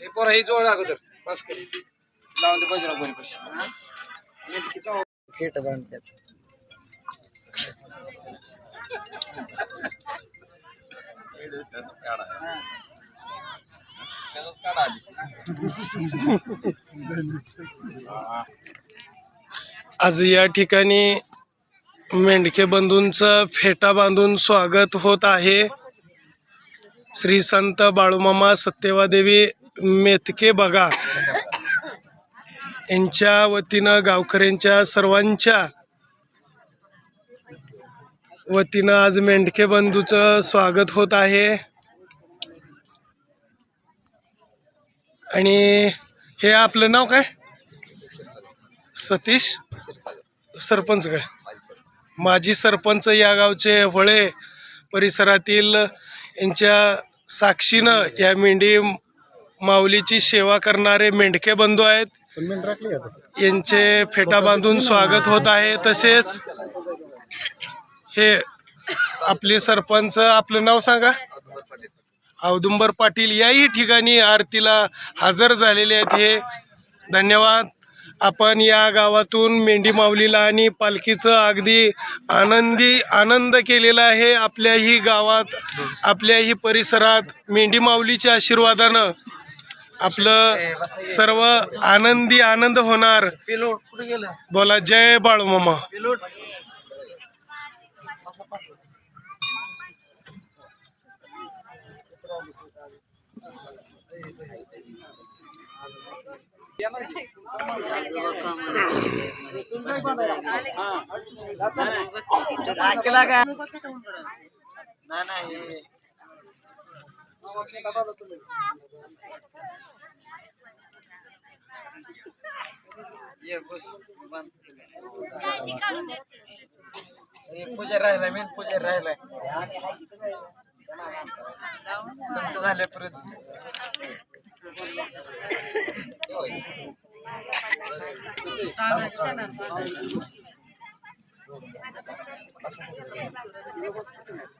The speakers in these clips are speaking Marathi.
हे पोरा ही जोड अगोदर. बस कर. लावून दे बजरंग बली पाशी. फेट बांधतात. आज या ठिकाणी मेंढके बंधूंचं फेटा बांधून स्वागत होत आहे. श्री संत बाळूमामा सत्यवादेवी मेथके बघा. यांच्या वतीनं गावकऱ्यांच्या सर्वांच्या वतीनं आज मेंढके बंधूचं स्वागत होत आहे. आणि हे आपलं नाव काय? सतीश? सरपंच काय? माजी सरपंच या गावचे वळे परिसरातील यांच्या साक्षीनं या मेंढी माऊलीची सेवा करणारे मेंढके बंधू आहेत. यांचे फेटा बांधून स्वागत होत आहे. तसेच हे आपले सरपंच आपलं नाव सांगा. औदुंबर पाटील याही ठिकाणी आरतीला हजर झालेले आहेत. हे धन्यवाद. आपण या गावातून मेंढी माऊलीला आणि पालखीचं अगदी आनंदी आनंद केलेला आहे. आपल्याही गावात आपल्याही परिसरात मेंढी माऊलीच्या आशीर्वादानं आपलं सर्व आनंदी आनंद होणार. बोला जय बाळू मामा. केला का नाही पूजा राहिलाय मेन पूजा राहिलाय. तुमचं झालं परत. इकडे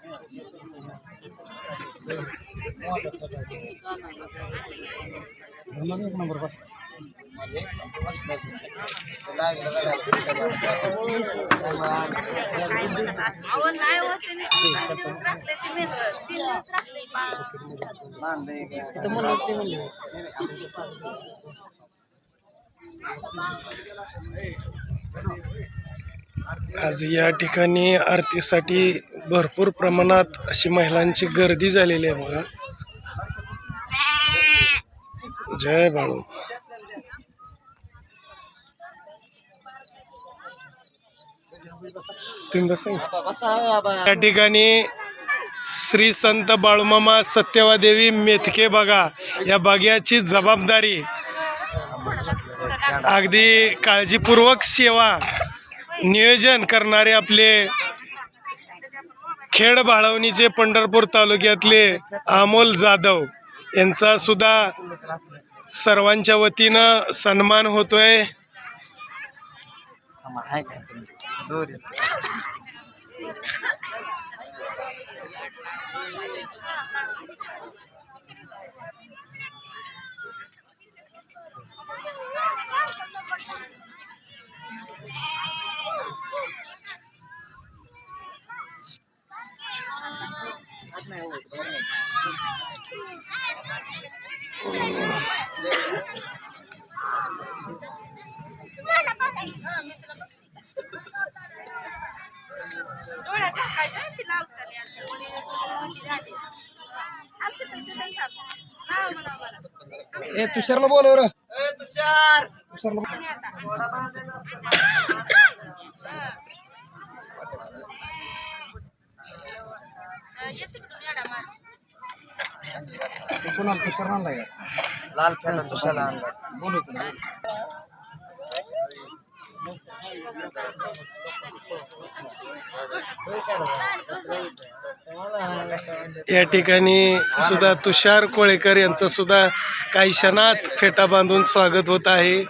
बली तुम्ही बांधा. बांधली गुलाब आहे ना बघ. म्हणजे बस नाही. आज या ठिकाणी आरतीसाठी भरपूर प्रमाणात अशी महिलांची गर्दी झालेली आहे बघा. जय बाळू. तुम्ही बसा. या ठिकाणी श्री संत बाळूमामा सत्यवादेवी मेथके बघा. या बग्याची जबाबदारी. अगदी काळजीपूर्वक सेवा. नियोजन करणारे आपले खेड बाळवणीचे पंढरपूर तालुक्यातले अमोल जाधव यांचा सुद्धा सर्वांच्या वतीनं सन्मान होतोय. Eh tusar lo boleh orang. Eh tusar. Tusar lo. Ternyata. Eh, ya tuh dunia. कोणाला तुषार आणलाय का? लाल फेटा तुषारला आणला. या ठिकाणी सुद्धा तुषार कोळेकर यांचं सुद्धा काही क्षणात फेटा बांधून स्वागत होत आहे.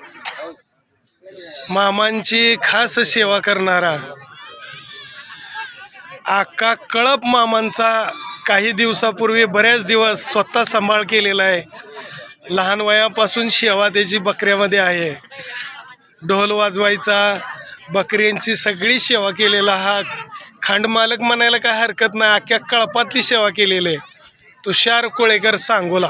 मामांची खास सेवा करणारा आका कळप मामांचा काही दिवसापूर्वी बऱ्याच दिवस स्वतः सांभाळ केलेला आहे लहान वयापासून सेवा त्याची बकऱ्यामध्ये आहे ढोल वाजवायचा बकऱ्यांची सगळी सेवा केलेला हा खांडमालक म्हणायला काय हरकत नाही अख्ख्या कळपातली सेवा केलेली आहे तुषार कोळेकर सांगोला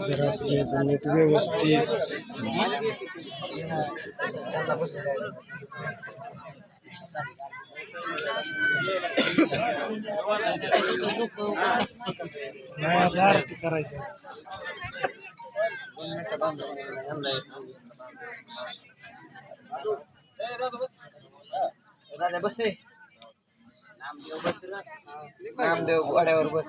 जरा नीट व्यवस्थित. करायचं. दादा बस नामदेव बस रे. नामदेव घोड्यावर बस.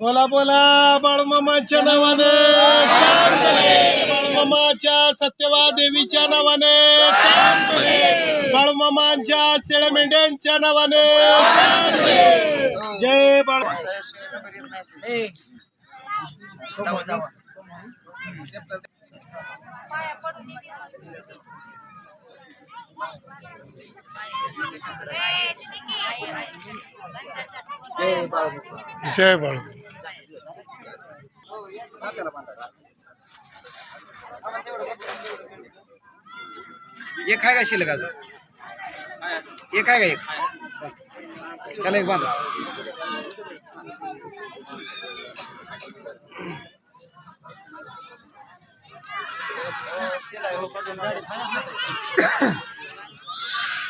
बोला बोला बाळमामाच्या नावाने बाळमामाच्या सत्यवा देवीच्या नावाने बाळमामांच्या शेळ्या मेंढ्यांच्या नावाने जय बाळ जय बाळ. एक आहे का शिल्लक अजून? एक आहे का एक? त्याला एक बांधा.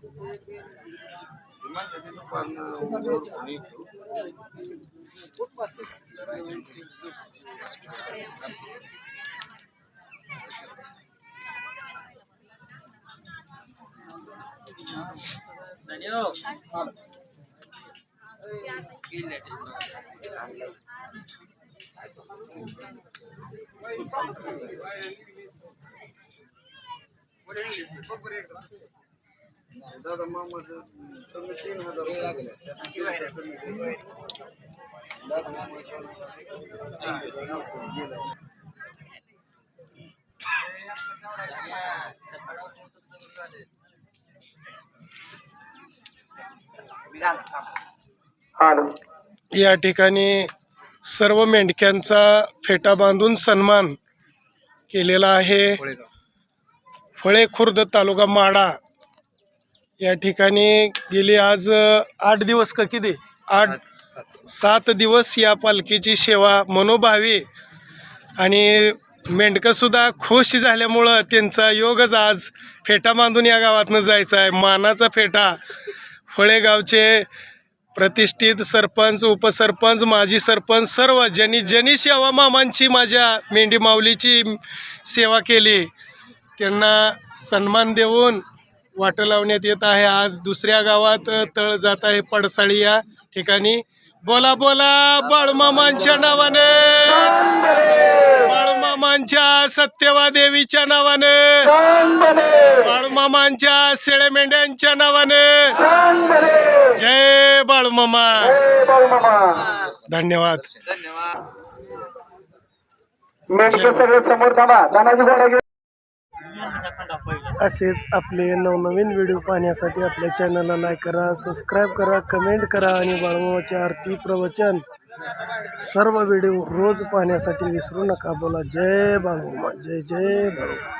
Cuman jadi itu karena umur itu. Daniel. Gila, दादा मामाचं कमी तीन हजार या ठिकाणी सर्व मेंढक्यांचा फेटा बांधून सन्मान केलेला आहे. फळे खुर्द तालुका माडा या ठिकाणी गेली आज आठ दिवस का किती? आठ सात दिवस या पालखीची सेवा मनोभावी आणि मेंढकं सुद्धा खुश झाल्यामुळं त्यांचा योगच आज फेटा बांधून या गावातनं जायचा आहे. मानाचा फेटा. फळेगावचे प्रतिष्ठित सरपंच उपसरपंच माजी सरपंच सर्व ज्यांनी ज्यांनी सेवा मामांची माझ्या मेंढी माऊलीची सेवा केली त्यांना सन्मान देऊन वाटं लावण्यात येत आहे. आज दुसऱ्या गावात तळ जात आहे पडसाळी या ठिकाणी. बोला बोला बाळमामांच्या नावाने. बाळमामांच्या सत्यवा देवीच्या नावाने. बाळमामांच्या शेळे मेंढ्यांच्या नावाने. जय बाळमामा. धन्यवाद. असेच आपले नवनवीन व्हिडिओ पाहण्यासाठी आपल्या चॅनलला लाईक करा सबस्क्राईब करा कमेंट करा आणि बाळूमामाची आरती प्रवचन. सर्व व्हिडिओ रोज पाहण्यासाठी विसरू नका. बोला जय बाळूमा जय जय बाळूमा